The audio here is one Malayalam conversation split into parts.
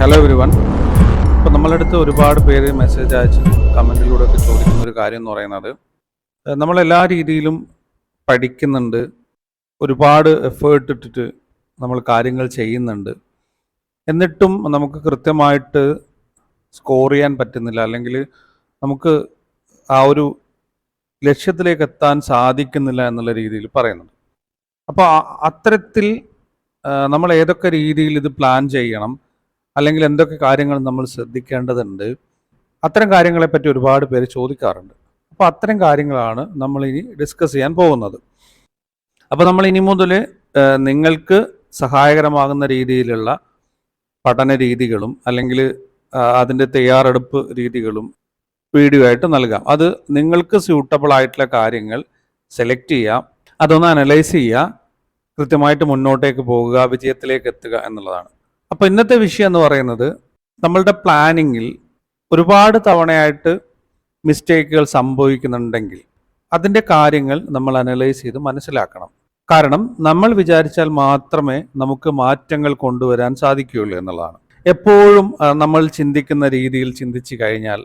ഹലോ എവരി വൺ ഇപ്പം നമ്മളടുത്ത് ഒരുപാട് പേര് മെസ്സേജ് അയച്ച് കമന്റിലൂടെ ഒക്കെ ചോദിക്കുന്ന ഒരു കാര്യം എന്ന് പറയുന്നത് നമ്മളെല്ലാ രീതിയിലും പഠിക്കുന്നുണ്ട്. ഒരുപാട് എഫേർട്ട് ഇട്ടിട്ട് നമ്മൾ കാര്യങ്ങൾ ചെയ്യുന്നുണ്ട്. എന്നിട്ടും നമുക്ക് കൃത്യമായിട്ട് സ്കോർ ചെയ്യാൻ പറ്റുന്നില്ല. അല്ലെങ്കിൽ നമുക്ക് ആ ഒരു ലക്ഷ്യത്തിലേക്ക് എത്താൻ സാധിക്കുന്നില്ല എന്നുള്ള രീതിയിൽ പറയുന്നുണ്ട്. അപ്പോൾ അത്തരത്തിൽ നമ്മൾ ഏതൊക്കെ രീതിയിൽ ഇത് പ്ലാൻ ചെയ്യണം? അല്ലെങ്കിൽ എന്തൊക്കെ കാര്യങ്ങൾ നമ്മൾ ശ്രദ്ധിക്കേണ്ടതുണ്ട് അത്തരം കാര്യങ്ങളെപ്പറ്റി ഒരുപാട് പേര് ചോദിക്കാറുണ്ട്. അപ്പോൾ അത്തരം കാര്യങ്ങളാണ് നമ്മൾ ഇനി ഡിസ്കസ് ചെയ്യാൻ പോകുന്നത്. അപ്പോൾ നമ്മൾ ഇനി മുതൽ നിങ്ങൾക്ക് സഹായകരമാകുന്ന രീതിയിലുള്ള പഠന രീതികളും അല്ലെങ്കിൽ അതിന്റെ തയ്യാറെടുപ്പ് രീതികളും വീഡിയോ ആയിട്ട് നൽകാം. അത് നിങ്ങൾക്ക് സ്യൂട്ടബിൾ ആയിട്ടുള്ള കാര്യങ്ങൾ സെലക്ട് ചെയ്യാം അതൊന്ന് അനലൈസ് ചെയ്യുക കൃത്യമായിട്ട് മുന്നോട്ടേക്ക് പോകുക വിജയത്തിലേക്ക് എത്തുക എന്നുള്ളതാണ്. അപ്പോൾ ഇന്നത്തെ വിഷയം എന്ന് പറയുന്നത് നമ്മളുടെ പ്ലാനിങ്ങിൽ ഒരുപാട് തവണയായിട്ട് മിസ്റ്റേക്കുകൾ സംഭവിക്കുന്നുണ്ടെങ്കിൽ അതിന്റെ കാര്യങ്ങൾ നമ്മൾ അനലൈസ് ചെയ്ത് മനസ്സിലാക്കണം. കാരണം നമ്മൾ വിചാരിച്ചാൽ മാത്രമേ നമുക്ക് മാറ്റങ്ങൾ കൊണ്ടുവരാൻ സാധിക്കുകയുള്ളൂ എന്നുള്ളതാണ്. എപ്പോഴും നമ്മൾ ചിന്തിക്കുന്ന രീതിയിൽ ചിന്തിച്ചു കഴിഞ്ഞാൽ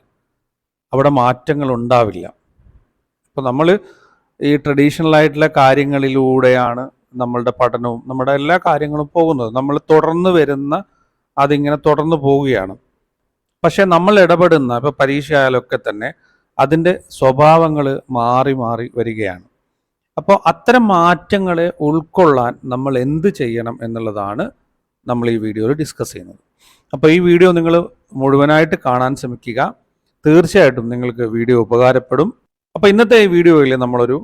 അവിടെ മാറ്റങ്ങൾ ഉണ്ടാവില്ല. അപ്പോൾ നമ്മൾ ഈ ട്രഡീഷണൽ ആയിട്ടുള്ള കാര്യങ്ങളിലൂടെയാണ് നമ്മളുടെ പഠനവും നമ്മുടെ എല്ലാ കാര്യങ്ങളും പോകുന്നത്. നമ്മൾ തുടർന്ന് വരുന്ന അതിങ്ങനെ തുടർന്ന് പോവുകയാണ്. പക്ഷെ നമ്മൾ ഇടപെടുന്ന ഇപ്പോൾ പരീക്ഷ ആയാലൊക്കെ തന്നെ അതിന്റെ സ്വഭാവങ്ങൾ മാറി മാറി വരികയാണ്. അപ്പോൾ അത്തരം മാറ്റങ്ങളെ ഉൾക്കൊള്ളാൻ നമ്മൾ എന്ത് ചെയ്യണം എന്നുള്ളതാണ് നമ്മൾ ഈ വീഡിയോയിൽ ഡിസ്കസ് ചെയ്യുന്നത്. അപ്പോൾ ഈ വീഡിയോ നിങ്ങൾ മുഴുവനായിട്ട് കാണാൻ ശ്രമിക്കുക. തീർച്ചയായിട്ടും നിങ്ങൾക്ക് വീഡിയോ ഉപകാരപ്പെടും. അപ്പോൾ ഇന്നത്തെ ഈ വീഡിയോയിൽ നമ്മളൊരു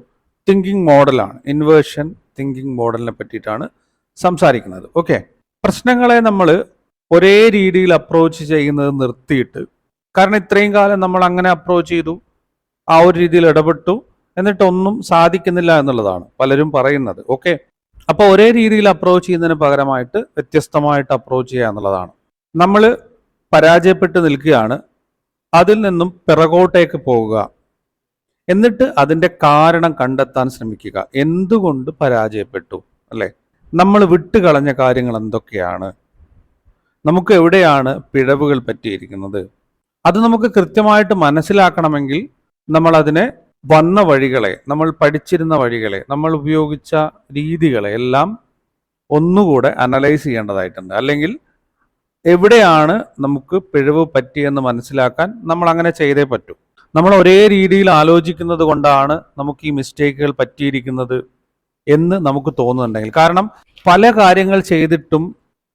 തിങ്കിങ് മോഡലാണ് ഇൻവേർഷൻ തിങ്കിങ് മോഡലിനെ പറ്റിയിട്ടാണ് സംസാരിക്കുന്നത്. ഓക്കെ പ്രശ്നങ്ങളെ നമ്മൾ ഒരേ രീതിയിൽ അപ്രോച്ച് ചെയ്യുന്നത് നിർത്തിയിട്ട് കാരണം ഇത്രയും കാലം നമ്മൾ അങ്ങനെ അപ്രോച്ച് ചെയ്തു ആ ഒരു രീതിയിൽ ഇടപെട്ടു എന്നിട്ടൊന്നും സാധിക്കുന്നില്ല എന്നുള്ളതാണ് പലരും പറയുന്നത്. ഓക്കെ അപ്പോൾ ഒരേ രീതിയിൽ അപ്രോച്ച് ചെയ്യുന്നതിന് പകരമായിട്ട് വ്യത്യസ്തമായിട്ട് അപ്രോച്ച് ചെയ്യുക എന്നുള്ളതാണ്. നമ്മൾ പരാജയപ്പെട്ട് നിൽക്കുകയാണ് അതിൽ നിന്നും പിറകോട്ടേക്ക് പോവുക എന്നിട്ട് അതിന്റെ കാരണം കണ്ടെത്താൻ ശ്രമിക്കുക. എന്തുകൊണ്ട് പരാജയപ്പെട്ടു? അല്ലേ? നമ്മൾ വിട്ടുകളഞ്ഞ കാര്യങ്ങൾ എന്തൊക്കെയാണ്? നമുക്ക് എവിടെയാണ് പിഴവുകൾ പറ്റിയിരിക്കുന്നത്? അത് നമുക്ക് കൃത്യമായിട്ട് മനസ്സിലാക്കണമെങ്കിൽ നമ്മൾ അതിനെ വന്ന വഴികളെ നമ്മൾ പഠിച്ചിരുന്ന വഴികളെ നമ്മൾ ഉപയോഗിച്ച രീതികളെ എല്ലാം ഒന്നുകൂടെ അനലൈസ് ചെയ്യേണ്ടതായിട്ടുണ്ട്. അല്ലെങ്കിൽ എവിടെയാണ് നമുക്ക് പിഴവ് പറ്റിയെന്ന് മനസ്സിലാക്കാൻ നമ്മൾ അങ്ങനെ ചെയ്തേ പറ്റൂ. നമ്മൾ ഒരേ രീതിയിൽ ആലോചിക്കുന്നത് കൊണ്ടാണ് നമുക്ക് ഈ മിസ്റ്റേക്കുകൾ പറ്റിയിരിക്കുന്നത് എന്ന് നമുക്ക് തോന്നുന്നുണ്ടെങ്കിൽ. കാരണം പല കാര്യങ്ങൾ ചെയ്തിട്ടും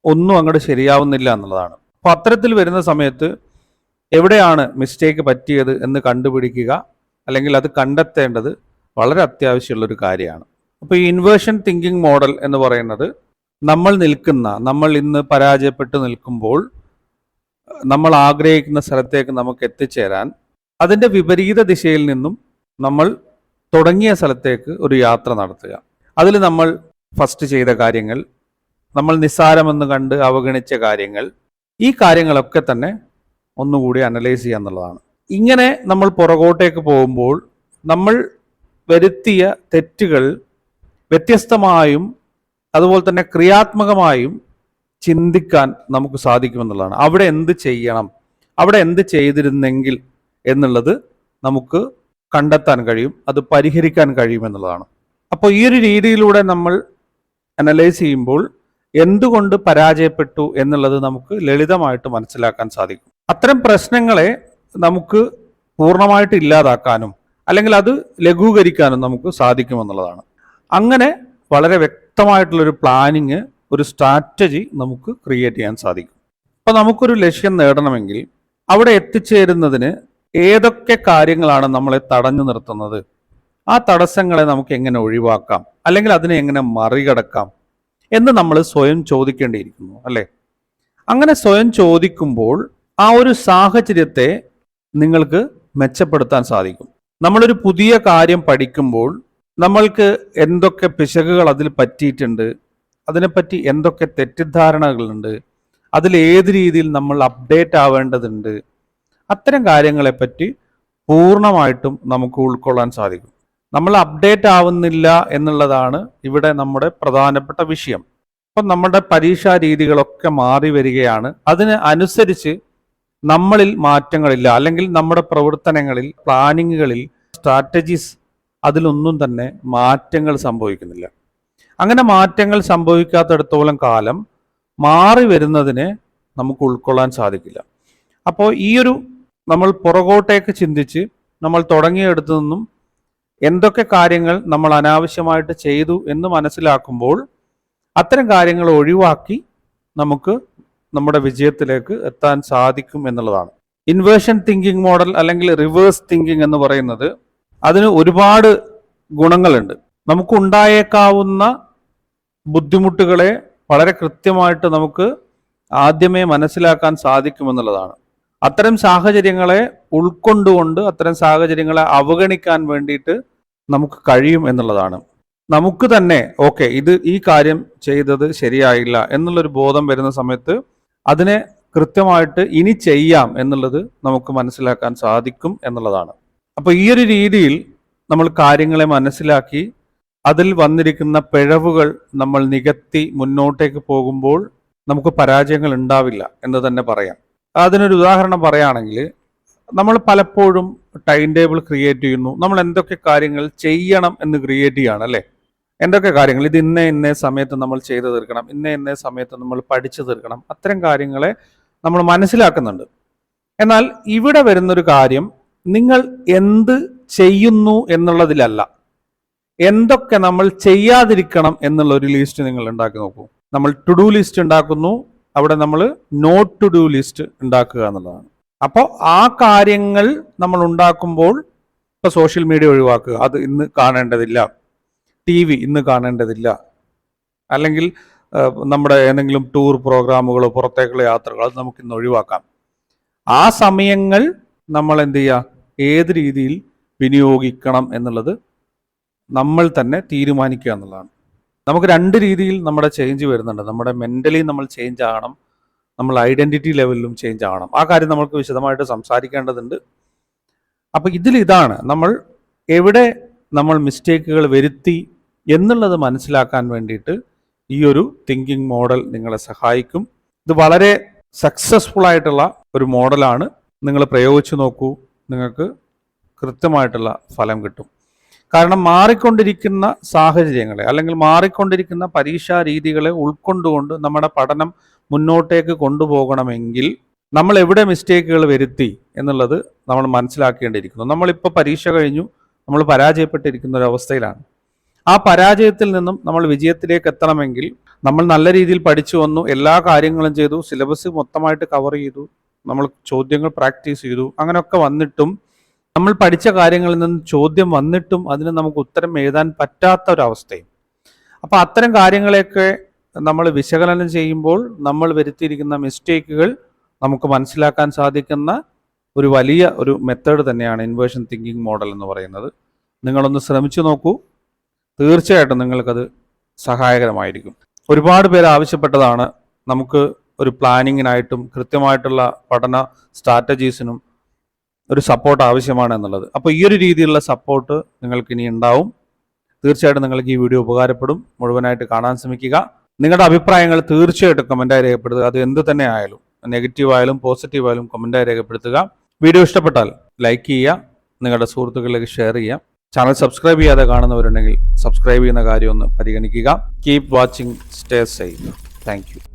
ഒന്നും അങ്ങോട്ട് ശരിയാവുന്നില്ല എന്നുള്ളതാണ്. അപ്പോൾ അത്തരത്തിൽ വരുന്ന സമയത്ത് എവിടെയാണ് മിസ്റ്റേക്ക് പറ്റിയത് എന്ന് കണ്ടുപിടിക്കുക അല്ലെങ്കിൽ അത് കണ്ടെത്തേണ്ടത് വളരെ അത്യാവശ്യമുള്ള ഒരു കാര്യമാണ്. അപ്പോൾ ഈ ഇൻവേർഷൻ തിങ്കിങ് മോഡൽ എന്ന് പറയുന്നത് നമ്മൾ നിൽക്കുന്ന നമ്മൾ ഇന്ന് പരാജയപ്പെട്ട് നിൽക്കുമ്പോൾ നമ്മൾ ആഗ്രഹിക്കുന്ന സ്ഥലത്തേക്ക് നമുക്ക് എത്തിച്ചേരാൻ അതിന്റെ വിപരീത ദിശയിൽ നിന്നും നമ്മൾ തുടങ്ങിയ സ്ഥലത്തേക്ക് ഒരു യാത്ര നടത്തുക. അതിൽ നമ്മൾ ഫസ്റ്റ് ചെയ്ത കാര്യങ്ങൾ നമ്മൾ നിസ്സാരമെന്ന് കണ്ട് അവഗണിച്ച കാര്യങ്ങൾ ഈ കാര്യങ്ങളൊക്കെ തന്നെ ഒന്നുകൂടി അനലൈസ് ചെയ്യുക എന്നുള്ളതാണ്. ഇങ്ങനെ നമ്മൾ പുറകോട്ടേക്ക് പോകുമ്പോൾ നമ്മൾ വരുത്തിയ തെറ്റുകൾ വ്യത്യസ്തമായും അതുപോലെ തന്നെ ക്രിയാത്മകമായും ചിന്തിക്കാൻ നമുക്ക് സാധിക്കുമെന്നുള്ളതാണ്. അവിടെ എന്ത് ചെയ്യണം? അവിടെ എന്ത് ചെയ്തിരുന്നെങ്കിൽ എന്നുള്ളത് നമുക്ക് കണ്ടെത്താൻ കഴിയും അത് പരിഹരിക്കാൻ കഴിയുമെന്നുള്ളതാണ് അപ്പോൾ ഈ ഒരു രീതിയിലൂടെ നമ്മൾ അനലൈസ് ചെയ്യുമ്പോൾ എന്തുകൊണ്ട് പരാജയപ്പെട്ടു എന്നുള്ളത് നമുക്ക് ലളിതമായിട്ട് മനസ്സിലാക്കാൻ സാധിക്കും. അത്തരം പ്രശ്നങ്ങളെ നമുക്ക് പൂർണമായിട്ട് ഇല്ലാതാക്കാനും അല്ലെങ്കിൽ അത് ലഘൂകരിക്കാനും നമുക്ക് സാധിക്കുമെന്നുള്ളതാണ് അങ്ങനെ വളരെ വ്യക്തമായിട്ടുള്ളൊരു പ്ലാനിങ് ഒരു സ്ട്രാറ്റജി നമുക്ക് ക്രിയേറ്റ് ചെയ്യാൻ സാധിക്കും. അപ്പോൾ നമുക്കൊരു ലക്ഷ്യം നേടണമെങ്കിൽ അവിടെ എത്തിച്ചേരുന്നതിന് ഏതൊക്കെ കാര്യങ്ങളാണ് നമ്മളെ തടഞ്ഞു നിർത്തുന്നത്? ആ തടസ്സങ്ങളെ നമുക്ക് എങ്ങനെ ഒഴിവാക്കാം? അല്ലെങ്കിൽ അതിനെ എങ്ങനെ മറികടക്കാം? എന്ന് നമ്മൾ സ്വയം ചോദിക്കേണ്ടിയിരിക്കുന്നു അല്ലേ? അങ്ങനെ സ്വയം ചോദിക്കുമ്പോൾ ആ ഒരു സാഹചര്യത്തെ നിങ്ങൾക്ക് മെച്ചപ്പെടുത്താൻ സാധിക്കും. നമ്മളൊരു പുതിയ കാര്യം പഠിക്കുമ്പോൾ നമ്മൾക്ക് എന്തൊക്കെ പിശകുകൾ അതിൽ പറ്റിയിട്ടുണ്ട് അതിനെപ്പറ്റി എന്തൊക്കെ തെറ്റിദ്ധാരണകളുണ്ട് അതിൽ ഏത് രീതിയിൽ നമ്മൾ അപ്ഡേറ്റ് ആവേണ്ടതുണ്ട് അത്തരം കാര്യങ്ങളെപ്പറ്റി പൂർണമായിട്ടും നമുക്ക് ഉൾക്കൊള്ളാൻ സാധിക്കും. നമ്മൾ അപ്ഡേറ്റ് ആവുന്നില്ല എന്നുള്ളതാണ് ഇവിടെ നമ്മുടെ പ്രധാനപ്പെട്ട വിഷയം. അപ്പം നമ്മുടെ പരീക്ഷാ രീതികളൊക്കെ മാറി വരികയാണ്. അതിന് അനുസരിച്ച് നമ്മളിൽ മാറ്റങ്ങളില്ല. അല്ലെങ്കിൽ നമ്മുടെ പ്രവർത്തനങ്ങളിൽ പ്ലാനിങ്ങുകളിൽ സ്ട്രാറ്റജീസ് അതിലൊന്നും തന്നെ മാറ്റങ്ങൾ സംഭവിക്കുന്നില്ല. അങ്ങനെ മാറ്റങ്ങൾ സംഭവിക്കാത്തടത്തോളം കാലം മാറി വരുന്നതിനെ നമുക്ക് ഉൾക്കൊള്ളാൻ സാധിക്കില്ല. അപ്പോൾ ഈ ഒരു നമ്മൾ പുറകോട്ടേക്ക് ചിന്തിച്ച് നമ്മൾ തുടങ്ങിയെടുത്തു നിന്നും എന്തൊക്കെ കാര്യങ്ങൾ നമ്മൾ അനാവശ്യമായിട്ട് ചെയ്തു എന്ന് മനസ്സിലാക്കുമ്പോൾ അത്തരം കാര്യങ്ങൾ ഒഴിവാക്കി നമുക്ക് നമ്മുടെ വിജയത്തിലേക്ക് എത്താൻ സാധിക്കും എന്നുള്ളതാണ്. ഇൻവേർഷൻ തിങ്കിങ് മോഡൽ അല്ലെങ്കിൽ റിവേഴ്സ് തിങ്കിങ് എന്ന് പറയുന്നത് അതിന് ഒരുപാട് ഗുണങ്ങളുണ്ട്. നമുക്ക് ഉണ്ടായേക്കാവുന്ന ബുദ്ധിമുട്ടുകളെ വളരെ കൃത്യമായിട്ട് നമുക്ക് ആദ്യമേ മനസ്സിലാക്കാൻ സാധിക്കുമെന്നുള്ളതാണ്. അത്തരം സാഹചര്യങ്ങളെ ഉൾക്കൊണ്ടുകൊണ്ട് അത്തരം സാഹചര്യങ്ങളെ അവഗണിക്കാൻ വേണ്ടിയിട്ട് നമുക്ക് കഴിയും എന്നുള്ളതാണ്. നമുക്ക് തന്നെ ഓക്കെ ഇത് ഈ കാര്യം ചെയ്തത് ശരിയായില്ല എന്നുള്ളൊരു ബോധം വരുന്ന സമയത്ത് അതിനെ കൃത്യമായിട്ട് ഇനി ചെയ്യാം എന്നുള്ളത് നമുക്ക് മനസ്സിലാക്കാൻ സാധിക്കും എന്നുള്ളതാണ്. അപ്പോൾ ഈ ഒരു രീതിയിൽ നമ്മൾ കാര്യങ്ങളെ മനസ്സിലാക്കി അതിൽ വന്നിരിക്കുന്ന പിഴവുകൾ നമ്മൾ നികത്തി മുന്നോട്ടേക്ക് പോകുമ്പോൾ നമുക്ക് പരാജയങ്ങൾ ഉണ്ടാവില്ല എന്ന് തന്നെ പറയാം. അതിനൊരു ഉദാഹരണം പറയുകയാണെങ്കിൽ നമ്മൾ പലപ്പോഴും ടൈം ടേബിൾ ക്രിയേറ്റ് ചെയ്യുന്നു. നമ്മൾ എന്തൊക്കെ കാര്യങ്ങൾ ചെയ്യണം എന്ന് ക്രിയേറ്റ് ചെയ്യാണ് അല്ലേ? എന്തൊക്കെ കാര്യങ്ങൾ? ഇത് ഇന്ന ഇന്ന സമയത്ത് നമ്മൾ ചെയ്തു തീർക്കണം. ഇന്ന ഇന്ന സമയത്ത് നമ്മൾ പഠിച്ചു തീർക്കണം. അത്തരം കാര്യങ്ങളെ നമ്മൾ മനസ്സിലാക്കുന്നുണ്ട്. എന്നാൽ ഇവിടെ വരുന്നൊരു കാര്യം നിങ്ങൾ എന്ത് ചെയ്യുന്നു എന്നുള്ളതിലല്ല. എന്തൊക്കെ നമ്മൾ ചെയ്യാതിരിക്കണം എന്നുള്ള ഒരു ലിസ്റ്റ് നിങ്ങൾ ഉണ്ടാക്കി നോക്കൂ. നമ്മൾ ടു ഡു ലിസ്റ്റ് ഉണ്ടാക്കുന്നു. അവിടെ നമ്മൾ നോട്ട് ടു ഡു ലിസ്റ്റ് ഉണ്ടാക്കുക എന്നുള്ളതാണ്. അപ്പോൾ ആ കാര്യങ്ങൾ നമ്മൾ ഉണ്ടാക്കുമ്പോൾ ഇപ്പോൾ സോഷ്യൽ മീഡിയ ഒഴിവാക്കുക. അത് ഇന്ന് കാണേണ്ടതില്ല. ടി വി ഇന്ന് കാണേണ്ടതില്ല. അല്ലെങ്കിൽ നമ്മുടെ ഏതെങ്കിലും ടൂർ പ്രോഗ്രാമുകളോ പുറത്തേക്കുള്ള യാത്രകളോ അത് നമുക്ക് ഇന്ന് ഒഴിവാക്കാം. ആ സമയങ്ങൾ നമ്മൾ എന്ത് ചെയ്യുക? ഏത് രീതിയിൽ വിനിയോഗിക്കണം എന്നുള്ളത് നമ്മൾ തന്നെ തീരുമാനിക്കുക എന്നുള്ളതാണ്. നമുക്ക് രണ്ട് രീതിയിൽ നമ്മുടെ ചേഞ്ച് വരുന്നുണ്ട്. നമ്മുടെ മെന്റലി നമ്മൾ ചേഞ്ച് ആകണം. നമ്മൾ ഐഡന്റിറ്റി ലെവലിലും ചേഞ്ച് ആകണം. ആ കാര്യം നമുക്ക് വിശദമായിട്ട് സംസാരിക്കേണ്ടതുണ്ട്. അപ്പോൾ ഇതിൽ ഇതാണ് നമ്മൾ എവിടെ നമ്മൾ മിസ്റ്റേക്കുകൾ വരുത്തി എന്നുള്ളത് മനസ്സിലാക്കാൻ വേണ്ടിയിട്ട് ഈ ഒരു തിങ്കിങ് മോഡൽ നിങ്ങളെ സഹായിക്കും. ഇത് വളരെ സക്സസ്ഫുൾ ആയിട്ടുള്ള ഒരു മോഡലാണ് നിങ്ങൾ പ്രയോഗിച്ചു നോക്കൂ. നിങ്ങൾക്ക് കൃത്യമായിട്ടുള്ള ഫലം കിട്ടും. കാരണം മാറിക്കൊണ്ടിരിക്കുന്ന സാഹചര്യങ്ങളെ അല്ലെങ്കിൽ മാറിക്കൊണ്ടിരിക്കുന്ന പരീക്ഷാ രീതികളെ ഉൾക്കൊണ്ടുകൊണ്ട് നമ്മുടെ പഠനം മുന്നോട്ടേക്ക് കൊണ്ടുപോകണമെങ്കിൽ നമ്മൾ എവിടെ മിസ്റ്റേക്കുകൾ വരുത്തി എന്നുള്ളത് നമ്മൾ മനസ്സിലാക്കേണ്ടിയിരിക്കുന്നു. നമ്മളിപ്പോൾ പരീക്ഷ കഴിഞ്ഞു നമ്മൾ പരാജയപ്പെട്ടിരിക്കുന്ന ഒരു അവസ്ഥയിലാണ്. ആ പരാജയത്തിൽ നിന്നും നമ്മൾ വിജയത്തിലേക്ക് എത്തണമെങ്കിൽ നമ്മൾ നല്ല രീതിയിൽ പഠിച്ചു വന്നു എല്ലാ കാര്യങ്ങളും ചെയ്തു സിലബസ് മൊത്തമായിട്ട് കവർ ചെയ്തു നമ്മൾ ചോദ്യങ്ങൾ പ്രാക്ടീസ് ചെയ്തു അങ്ങനെയൊക്കെ വന്നിട്ടും നമ്മൾ പഠിച്ച കാര്യങ്ങളിൽ നിന്ന് ചോദ്യം വന്നിട്ടും അതിന് നമുക്ക് ഉത്തരം എഴുതാൻ പറ്റാത്ത ഒരവസ്ഥയും. അപ്പോൾ അപ്പൊ അത്തരം കാര്യങ്ങളെയൊക്കെ നമ്മൾ വിശകലനം ചെയ്യുമ്പോൾ നമ്മൾ വരുത്തിയിരിക്കുന്ന മിസ്റ്റേക്കുകൾ നമുക്ക് മനസ്സിലാക്കാൻ സാധിക്കുന്ന ഒരു വലിയ ഒരു മെത്തേഡ് തന്നെയാണ് ഇൻവേർഷൻ തിങ്കിങ് മോഡൽ എന്ന് പറയുന്നത്. നിങ്ങളൊന്ന് ശ്രമിച്ചു നോക്കൂ. തീർച്ചയായിട്ടും നിങ്ങൾക്കത് സഹായകരമായിരിക്കും. ഒരുപാട് പേര് ആവശ്യപ്പെട്ടതാണ് നമുക്ക് ഒരു പ്ലാനിങ്ങിനായിട്ടും കൃത്യമായിട്ടുള്ള പഠന സ്ട്രാറ്റജീസിനും ഒരു സപ്പോർട്ട് ആവശ്യമാണ് എന്നുള്ളത്. അപ്പോൾ ഈ ഒരു രീതിയിലുള്ള സപ്പോർട്ട് നിങ്ങൾക്ക് ഇനി ഉണ്ടാവും. തീർച്ചയായിട്ടും നിങ്ങൾക്ക് ഈ വീഡിയോ ഉപകാരപ്പെടും. മുഴുവനായിട്ട് കാണാൻ ശ്രമിക്കുക. നിങ്ങളുടെ അഭിപ്രായങ്ങൾ തീർച്ചയായിട്ടും കമന്റായി രേഖപ്പെടുത്തുക. അത് എന്ത് തന്നെ ആയാലും നെഗറ്റീവ് ആയാലും പോസിറ്റീവ് ആയാലും കമന്റായി രേഖപ്പെടുത്തുക. വീഡിയോ ഇഷ്ടപ്പെട്ടാൽ ലൈക്ക് ചെയ്യുക. നിങ്ങളുടെ സുഹൃത്തുക്കളിലേക്ക് ഷെയർ ചെയ്യുക. ചാനൽ സബ്സ്ക്രൈബ് ചെയ്യാതെ കാണുന്നവരുണ്ടെങ്കിൽ സബ്സ്ക്രൈബ് ചെയ്യുന്ന കാര്യം ഒന്ന് പരിഗണിക്കുക. Keep watching stay safe thank